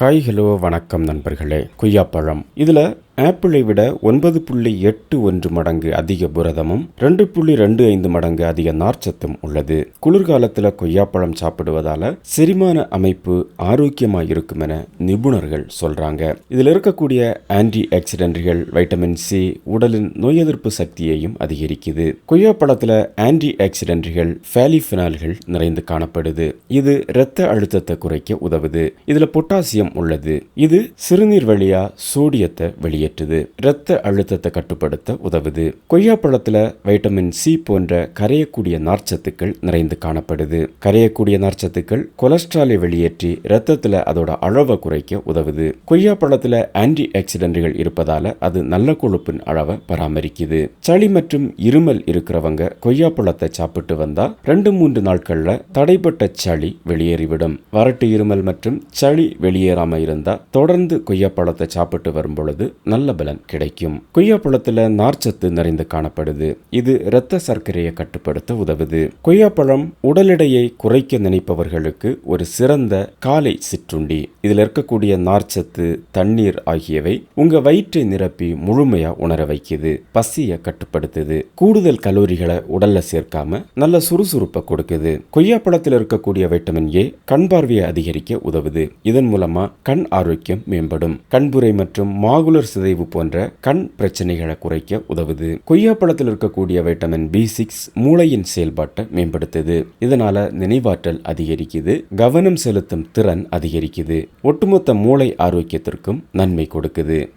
Hi hello வணக்கம் நண்பர்களே. கொய்யாப்பழம். இதில் ஆப்பிளை விட ஒன்பது புள்ளி எட்டு ஒன்று மடங்கு அதிக புரதமும் ரெண்டு புள்ளி ரெண்டு ஐந்து மடங்கு அதிக நார்ச்சத்தும் உள்ளது. குளிர்காலத்தில் கொய்யாப்பழம் சாப்பிடுவதால செரிமான அமைப்பு ஆரோக்கியமாக இருக்கும் என நிபுணர்கள் சொல்றாங்க. இதில் இருக்கக்கூடிய ஆன்டி ஆக்சிடென்ட்கள் வைட்டமின் சி உடலின் நோய் எதிர்ப்பு சக்தியையும் அதிகரிக்குது. கொய்யாப்பழத்தில் ஆன்டி ஆக்சிடென்ட்கள் ஃபேலிஃபினால்கள் நிறைந்து காணப்படுது. இது இரத்த அழுத்தத்தை குறைக்க உதவுது. இதில் பொட்டாசியம் உள்ளது. இது சிறுநீர் வழியா சோடியத்தை வெளியேற்றுது இரத்த அழுத்தத்தை கட்டுப்படுத்த உதவுது. கொய்யாப்பழத்துல வைட்டமின் சி போன்ற கரையக்கூடிய நார்ச்சத்துக்கள் நிறைந்து காணப்படுது. கரையக்கூடிய நார்ச்சத்துக்கள் கொலஸ்ட்ராலை வெளியேற்றி இரத்தத்துல அதோட அளவை குறைக்க உதவுது. கொய்யாப்பழத்துல ஆன்டி ஆக்சிடென்ட்கள் இருப்பதால அது நல்ல கொழுப்பின் அளவை பராமரிக்குது. சளி மற்றும் இருமல் இருக்கிறவங்க கொய்யாப்பழத்தை சாப்பிட்டு வந்தா ரெண்டு மூன்று நாட்கள்ல தடைப்பட்ட சளி வெளியேறிவிடும். வறட்டு இருமல் மற்றும் சளி வெளியேறாம இருந்தா தொடர்ந்து கொய்யாப்பழத்தை சாப்பிட்டு வரும் பொழுது நல்ல பலன் கிடைக்கும். கொய்யாப்பழத்தில் நார்ச்சத்து நிறைந்து காணப்படுது. இது இரத்த சர்க்கரையை கட்டுப்படுத்த உதவுது. கொய்யாப்பழம் உடல் எடையை குறைக்க நினைப்பவர்களுக்கு ஒரு சிறந்த காலை சிற்றுண்டி. இதில் இருக்கக்கூடிய நார்ச்சத்து தண்ணீர் ஆகியவை உங்க வயிற்றை நிரப்பி முழுமையா உணர வைக்குது. பசியை கட்டுப்படுத்துது. கூடுதல் கலோரிகளை உடல்ல சேர்க்காம நல்ல சுறுசுறுப்பை கொடுக்குது. கொய்யாப்பழத்தில் இருக்கக்கூடிய வைட்டமின் ஏ கண் பார்வையை அதிகரிக்க உதவுது. இதன் மூலமா கண் ஆரோக்கியம் மேம்படும். கண்புரை மற்றும் மாகுலர் சிதைவு போன்ற கண் பிரச்சனைகளை குறைக்க உதவுது. கொய்யாப்பழத்தில் இருக்கக்கூடிய வைட்டமின் பி சிக்ஸ் மூளையின் செயல்பாட்டை மேம்படுத்துது. இதனால நினைவாற்றல் அதிகரிக்குது கவனம் செலுத்தும் திறன் அதிகரிக்குது ஒட்டுமொத்த மூளை ஆரோக்கியத்திற்கும் நன்மை கொடுக்குது.